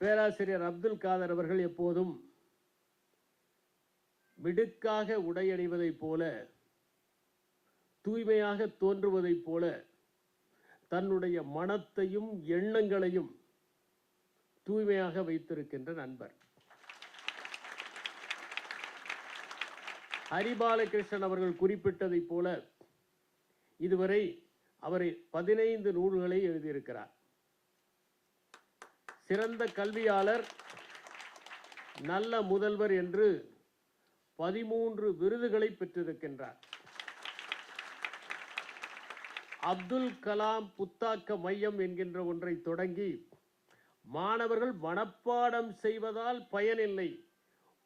பேராசிரியர் அப்துல் காதர் அவர்கள் எப்போதும் மிடுக்காக உடையணிவதைப் போல தூய்மையாக தோன்றுவதைப் போல தன்னுடைய மனத்தையும் எண்ணங்களையும் தூய்மையாக வைத்திருக்கின்ற நண்பர். ஹரிபாலகிருஷ்ணன் அவர்கள் குறிப்பிட்டதைப் போல இதுவரை அவரை பதினைந்து நூல்களை எழுதியிருக்கிறார். சிறந்த கல்வியாளர் நல்ல முதல்வர் என்று பதிமூன்று விருதுகளை பெற்றிருக்கின்றார். அப்துல் கலாம் புத்தாக்க மையம் என்கின்ற ஒன்றை தொடங்கி மாணவர்கள் மனப்பாடம் செய்வதால் பயனில்லை.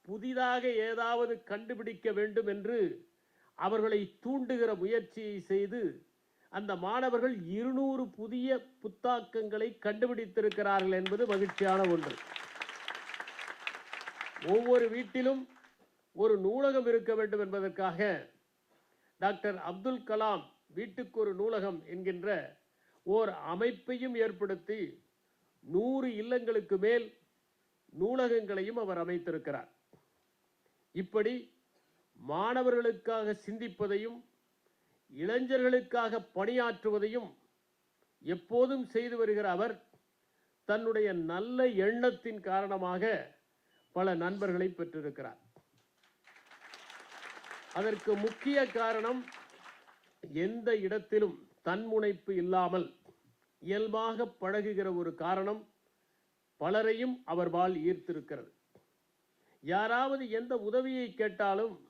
புதிதாக ஏதாவது கண்டுபிடிக்க வேண்டும் என்று அவர்களை தூண்டுகிற முயற்சியை செய்து அந்த மாணவர்கள் இருநூறு புதிய புத்தாக்கங்களை கண்டுபிடித்திருக்கிறார்கள் என்பது மகிழ்ச்சியான ஒன்று. ஒவ்வொரு வீட்டிலும் ஒரு நூலகம் இருக்க வேண்டும் என்பதற்காக டாக்டர் அப்துல் கலாம் வீட்டுக்கு ஒரு நூலகம் என்கின்ற ஓர் அமைப்பையும் ஏற்படுத்தி நூறு இல்லங்களுக்கு மேல் நூலகங்களையும் அவர் அமைத்திருக்கிறார். இப்படி மாணவர்களுக்காக சிந்திப்பதையும் இளைஞர்களுக்காக பணியாற்றுவதையும் எப்போதும் செய்து வருகிற அவர் தன்னுடைய நல்ல எண்ணத்தின் காரணமாக பல நண்பர்களை பெற்றிருக்கிறார். அதற்கு முக்கிய காரணம் எந்த இடத்திலும் தன்முனைப்பு இல்லாமல் இயல்பாக பழகுகிற ஒரு காரணம் பலரையும் அவர் வாழ் ஈர்த்திருக்கிறது. யாராவது எந்த உதவியை கேட்டாலும்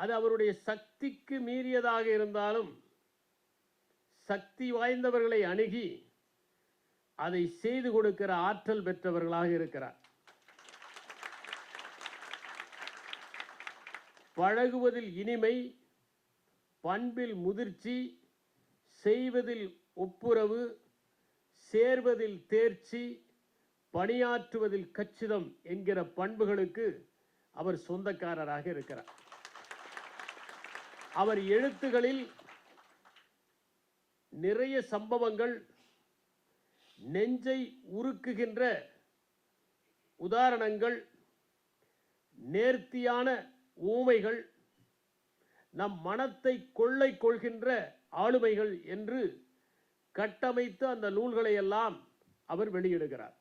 அது அவருடைய சக்திக்கு மீறியதாக இருந்தாலும் சக்தி வாய்ந்தவர்களை அணுகி அதை செய்து கொடுக்கிற ஆற்றல் பெற்றவர்களாக இருக்கிறார். பழகுவதில் இனிமை பண்பில் முதிர்ச்சி செய்வதில் ஒப்புரவு சேர்வதில் தேர்ச்சி பணியாற்றுவதில் கச்சிதம் என்கிற பண்புகளுக்கு அவர் சொந்தக்காரராக இருக்கிறார். அவர் எழுத்துகளில் நிறைய சம்பவங்கள் நெஞ்சை உருக்குகின்ற உதாரணங்கள் நேர்த்தியான ஊமைகள் நம் மனத்தை கொள்ளை கொள்கின்ற ஆளுமைகள் என்று கட்டமைத்து அந்த நூல்களை எல்லாம் அவர் வெளியிடுகிறார்.